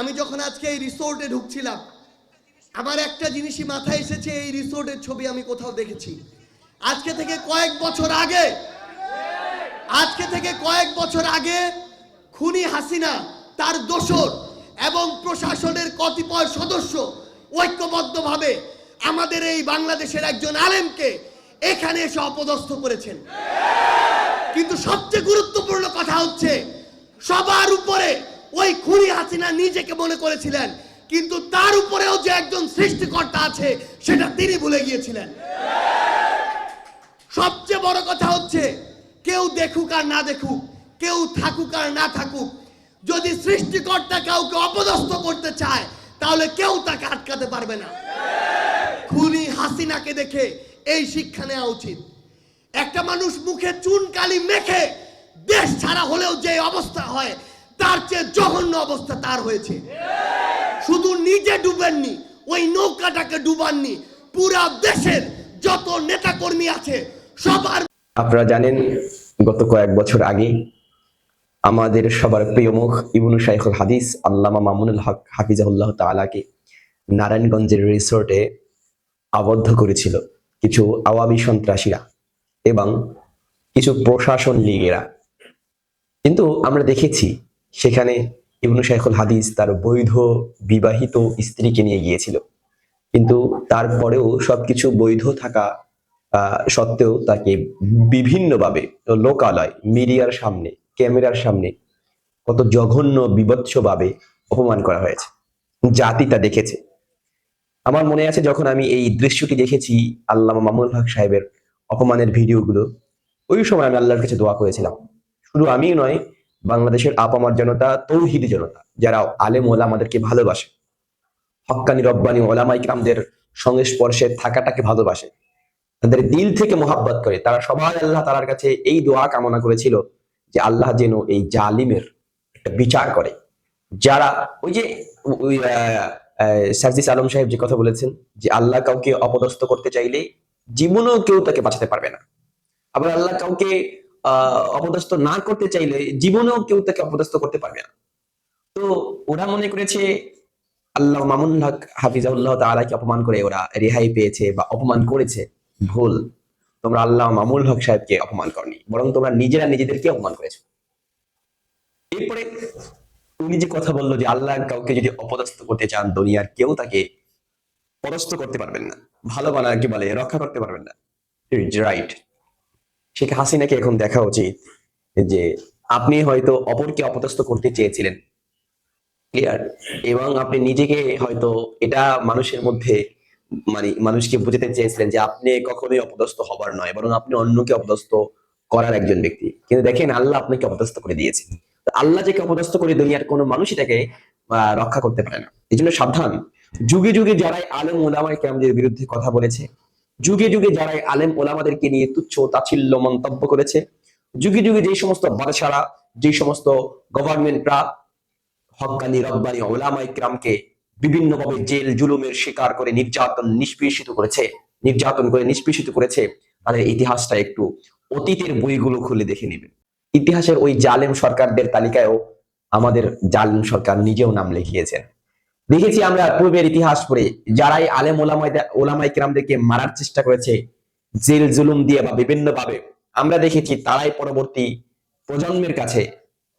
আমি যখন আজকে এই রিসোর্টে ঢুকছিলাম, আমার একটা জিনিসই মাথায় এসেছে, এই রিসোর্টের ছবি আমি কোথাও দেখেছি। আজকে থেকে কয়েক বছর আগে, আজকে থেকে কয়েক বছর আগে খুনি হাসিনা, তার দোসর এবং প্রশাসনের কতিপয় সদস্য ঐক্যবদ্ধভাবে আমাদের এই বাংলাদেশের একজন আলেমকে এখানে এসে অপদস্থ করেছেন। কিন্তু সবচেয়ে গুরুত্বপূর্ণ কথা হচ্ছে, সবার উপরে ওই খুনি হাসিনা নিজেকে মনে করেছিলেন, কিন্তু তার উপরেও যে একজন সৃষ্টিকর্তা আছে, সেটা তিনি ভুলে গিয়েছিলেন। সবচেয়ে বড় কথা হচ্ছে, কেউ দেখুক আর না দেখুক, কেউ থাকুক আর না থাকুক, যদি সৃষ্টিকর্তা কাউকে অপদস্থ করতে চায়, তাহলে কেউ তাকে আটকাতে পারবে না। খুনি হাসিনাকে দেখে এই শিক্ষা নেওয়া উচিত। একটা মানুষ মুখে চুন কালি মেখে দেশ ছাড়া হলেও যে অবস্থা হয় তার চেয়ে জঘন্য অবস্থা তার হয়েছে। শুধু নিজে ডুবেননি, ওই নৌকাটাকে ডুবাননি, পুরা দেশের যত নেতা কর্মী আছে, সবার আপনারা জানেন, গত কয়েক বছর আগে আমাদের সবার প্রিয় মুখ ইবনু শাইখুল হাদিস, আল্লামা মামুনুল হক হাফিজাহুল্লাহ তাআলাকে নারায়ণগঞ্জের রিসোর্টে আবদ্ধ করেছিল কিছু আওয়ামী সন্ত্রাসীরা এবং কিছু প্রশাসন লীগেরা। কিন্তু আমরা দেখেছি সেখানে ইবনু শাইখুল হাদিস তার বৈধ বিবাহিত স্ত্রীকে নিয়ে গিয়েছিল। কিন্তু তারপরেও সবকিছু বৈধ থাকা সত্ত্বেও তাকে বিভিন্নভাবে লোকালয়, মিডিয়ার সামনে, ক্যামেরার সামনে কত জঘন্য, বিভৎসভাবে অপমান করা হয়েছে। জাতি তা দেখেছে। আমার মনে আছে যখন আমি এই দৃশ্যটি দেখেছি আল্লামা মামুন হক সাহেবের অপমানের ভিডিওগুলো, ওই সময় আমি আল্লাহর কাছে দোয়া করেছিলাম। শুধু আমি নয় বাংলাদেশের আপামার জনতা, তৌহিদি জনতা, যারা আলেম ওলা আমাদেরকে ভালোবাসে। হক্কানি রব্বানি ওলামাই কামদের সংস্পর্শে থাকাটাকে ভালোবাসে। তাদের দিল থেকে মোহাব্বত করে। তারা সবাই আল্লাহ তালার কাছে এই দোয়া কামনা করেছিল যে আল্লাহ যেন এই জালিমের একটা বিচার করে। যারা ওই যে, ওই সার্জিস আলম সাহেব যে কথা বলেছেন যে আল্লাহ কাউকে অপদস্থ করতে চাইলে জীবনেও কেউ তাকে বাঁচাতে পারবে না। আবার আল্লাহ কাউকে অপদস্থ না করতে চাইলে জীবনেও কেউ তাকে অপদস্থ করতে পারবে না। তো ওরা মনে করেছে, আল্লাহ মামুন হক হাফিজাউল্লাহ তাআলাকে অপমান করে ওরা রেহাই পেয়েছে বা অপমান করেছে। ভুল। তোমরা আল্লাহ মামুল হক সাহেবকে অপমান করনি, বরং তোমরা নিজেরা নিজেদেরকে অপমান করেছ। এরপরে উনি যে কথা বলল যে আল্লাহ কাউকে যদি অপদস্থ করতে চান, দুনিয়ার কেউ তাকে পদস্থ করতে পারবেন না। ভালো বানা কি বলে, রক্ষা করতে পারবেন না। রাইট শেখ হাসিনাকে এখন দেখা উচিত যে আপনি হয়তো অপরকে অপদস্থ করতে চেয়েছিলেন। ক্লিয়ার এবং আপনি নিজেকে হয়তো এটা মানুষের মধ্যে মানে মানুষকে বুঝাতে চেয়েছিলেন যে আপনি কখনোই অপদস্থ হবার নয়, বরং আপনি অন্যকে অপদস্থ করার একজন ব্যক্তি। কিন্তু দেখেন, আল্লাহ আপনাকে অপদস্থ করে দিয়েছে আল্লাহ যাকে অপদস্থ করে দুনিয়ার কোনো মানুষই তাকে রক্ষা করতে পারে না। এই জন্য সাবধান। যুগে যুগে যারাই আলম ওলামাই কেরামদের বিরুদ্ধে কথা বলেছে যুগে যুগে যারাই আলেম ওলামাদেরকে নিয়ে তুচ্ছ তাচ্ছিল্য মন্তব্য করেছে, যুগে যুগে যে সমস্ত বাদশারা যে সমস্ত গভর্নমেন্টরা হকানি, রব্বানি ওলামাই ক্রামকে বিভিন্নভাবে জেল, জুলুমের শিকার করে নির্যাতন নিষ্পেষিত করেছে, নির্যাতন করে নিষ্পেষিত করেছে, তাদের ইতিহাসটা একটু অতীতের বইগুলো খুলে দেখে নেবেন ইতিহাসের ওই জালেম সরকারদের তালিকায়ও আমাদের জালেম সরকার নিজেও নাম লিখিয়েছেন। দেখেছি আমরা পূর্বের ইতিহাস পড়ে, যারাই আলেম ওলামাই ওলামাই কিরামদেরকে মারার চেষ্টা করেছে, জেল, জুলুম দিয়ে বা বিভিন্ন ভাবে আমরা দেখেছি তারাই পরবর্তী প্রজন্মের কাছে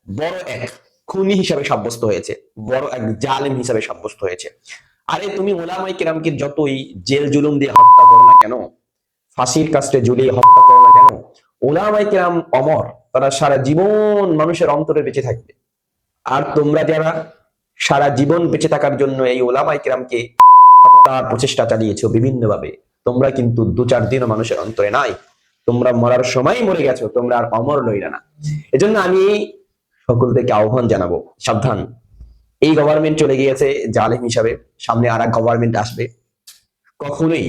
বড় এক খুনি হিসাবে সাব্যস্ত হয়েছে, বড় এক জালেম হিসাবে সাব্যস্ত হয়েছে। আরে তুমি ওলামাই কিরামকে যতই জেল, জুলুম দিয়ে হত্যা করো না কেন, ফাঁসির কাছে ঝুলিয়ে হত্যা করো না কেন ওলামাই কিরাম অমর, তারা সারা জীবন মানুষের অন্তরে বেঁচে থাকবে। আর তোমরা যারা সারা জীবন বেঁচে থাকার জন্য এই ওলামাই কিরামকে হত্যার প্রচেষ্টা চালিয়েছো বিভিন্নভাবে। তোমরা কিন্তু দু চার দিনও মানুষের অন্তরে নাই। তোমরা মরার সময় মরে গেছো, তোমরা আর অমর নইলা না। এজন্য আমি সকল থেকে আহ্বান জানাব, সাবধান। এই গভর্নমেন্ট চলে গিয়েছে জালেম হিসাবে, সামনে আর এক গভর্নমেন্ট আসবে। কখনোই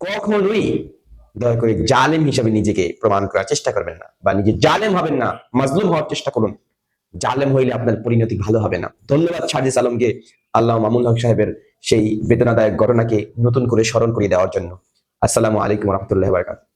কখনোই দয়া করে জালেম হিসাবে নিজেকে প্রমাণ করার চেষ্টা করবেন না বা নিজে জালেম হবেন না, মাজলুম হওয়ার চেষ্টা করুন। জালেম হইলে আপনার পরিণতি ভালো হবে না। ধন্যবাদ সাজিস আলমকে, আল্লাহ মামুন হক সাহেবের সেই বেদনাদায়ক ঘটনাকে নতুন করে স্মরণ করিয়ে দেওয়ার জন্য। আসসালামু আলাইকুম রহমতুল্লাহ বারকাত